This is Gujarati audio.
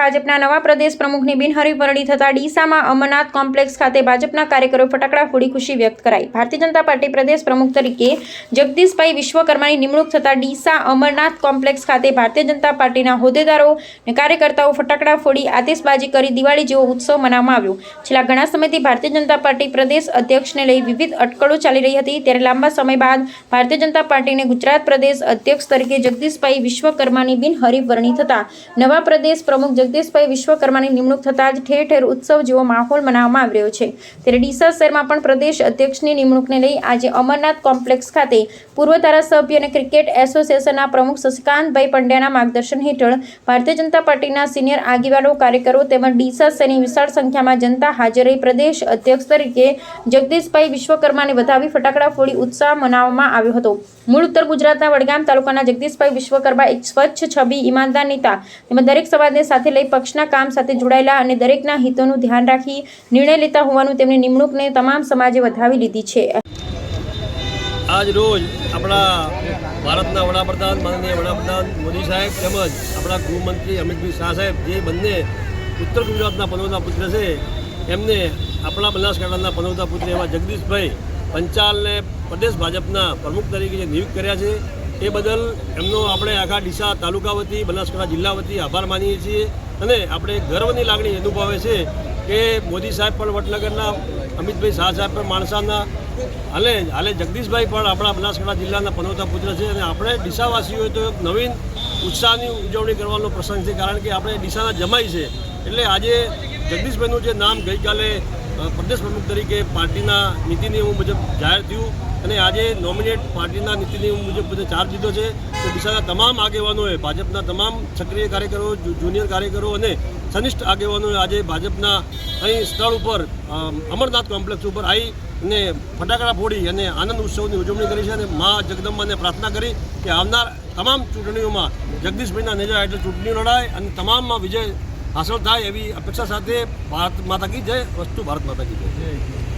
ભાજપના નવા પ્રદેશ પ્રમુખની બિનહરીફ વરણી થતા ડીસામાં અમરનાથ કોમ્પ્લેક્સ ખાતે ભાજપના કાર્યકરો ફટાકડા ફોડી ખુશી વ્યક્ત કરાઈ. ભારતીય જનતા પાર્ટી પ્રદેશ પ્રમુખ તરીકે જગદીશભાઈ વિશ્વકર્માની નિમણૂક થતા ડીસા અમરનાથ કોમ્પ્લેક્સ ખાતે ભારતીય જનતા પાર્ટીના હોદ્દેદારો અને કાર્યકર્તાઓ ફટાકડા ફોડી આતિશબાજી કરી દિવાળી જેવો ઉત્સવ મનાવવામાં આવ્યો. છેલ્લા ઘણા સમયથી ભારતીય જનતા પાર્ટી પ્રદેશ અધ્યક્ષને લઈ વિવિધ અટકળો ચાલી રહી હતી. ત્યારે લાંબા સમય બાદ ભારતીય જનતા પાર્ટીને ગુજરાત પ્રદેશ અધ્યક્ષ તરીકે જગદીશભાઈ વિશ્વકર્માની બિનહરીફ વરણી થતા નવા પ્રદેશ પ્રમુખ જગદીશભાઈ વિશ્વકર્માની નિમણૂક થતાં જ ઠેર ઠેર ઉત્સવ જેવો માહોલ મનાવવામાં આવી રહ્યો છે. ત્યારે ડીસા શહેરમાં પણ પ્રદેશ અધ્યક્ષની નિમણૂકને લઈ આજે અમરનાથ કોમ્પ્લેક્સ ખાતે પૂર્વ ધારાસભ્ય અને ક્રિકેટ એસોસિએશનના પ્રમુખ શશિકાંતભાઈ પંડ્યાના માર્ગદર્શન હેઠળ ભારતીય જનતા પાર્ટીના સિનિયર આગેવાનો, કાર્યકરો તેમજ ડીસા શહેરની વિશાળ સંખ્યામાં જનતા હાજર રહી. પ્રદેશ અધ્યક્ષ તરીકે જગદીશભાઈ વિશ્વકર્માને વધાવી ફટાકડા ફોડી ઉત્સાહ મનાવવામાં આવ્યો હતો. મૂળ ઉત્તર ગુજરાતના વડગામ તાલુકાના જગદીશભાઈ વિશ્વકર્મા એક સ્વચ્છ, છબી, ઈમાનદાર નેતા તેમજ દરેક સમાજને સાથે લઈ પક્ષના કામ સાથે જોડાયેલા અને દરેકના હિતોનું ધ્યાન રાખી નિર્ણય લેતા હોવાનું તેમની નિમણૂકને તમામ સમાજે વધાવી લીધી છે. આજ રોજ આપણા ભારતના વડાપ્રધાન માનનીય વડાપ્રધાન મોદી સાહેબ તેમજ આપણા ગૃહમંત્રી અમિતભાઈ શાહ સાહેબ જે બંને ઉત્તર ગુજરાતના પનોતા પુત્ર છે, એમને આપણા બનાસકાંઠાના પનોતા પુત્ર એવા જગદીશભાઈ પંચાલને પ્રદેશ ભાજપના પ્રમુખ તરીકે જે નિયુક્ત કર્યા છે, એ બદલ એમનો આપણે આખા ડીસા તાલુકા વતી, બનાસકાંઠા જિલ્લા વતી આભાર માનીએ છીએ. અને આપણે ગર્વની લાગણી અનુભવે છે કે મોદી સાહેબ પણ વડનગરના, અમિતભાઈ શાહ સાહેબ પણ માણસાના હાલે હાલે જગદીશભાઈ પણ આપણા બનાસકાંઠા જિલ્લાના પનોતા પુત્ર છે અને આપણે ડીસાવાસીઓએ તો એક નવીન ઉત્સાહની ઉજવણી કરવાનો પ્રસંગ છે, કારણ કે આપણે ડીસાના જમાઈ છે. એટલે આજે જગદીશભાઈનું જે નામ ગઈકાલે પ્રદેશ પ્રમુખ તરીકે પાર્ટીના નીતિ નિયમો મુજબ જાહેર થયું અને આજે નોમિનેટ પાર્ટીના નીતિ નિયમો મુજબ બધે ચાર્જ લીધો છે. તો દિશાના તમામ આગેવાનોએ, ભાજપના તમામ સક્રિય કાર્યકરો જુનિયર કાર્યકરો અને સનિષ્ઠ આગેવાનોએ આજે ભાજપના અહીં સ્થળ ઉપર અમરનાથ કોમ્પ્લેક્સ ઉપર આવી અને ફટાકડા ફોડી અને આનંદ ઉત્સવની ઉજવણી કરી છે અને મા જગદંબાને પ્રાર્થના કરી કે આવનાર તમામ ચૂંટણીઓમાં જગદીશભાઈના નેજા હેઠળ ચૂંટણી લડાય અને તમામમાં વિજય હાંસલ થાય એવી અપેક્ષા સાથે ભારત માતા કી જય. વસ્તુ ભારત માતા કી જય.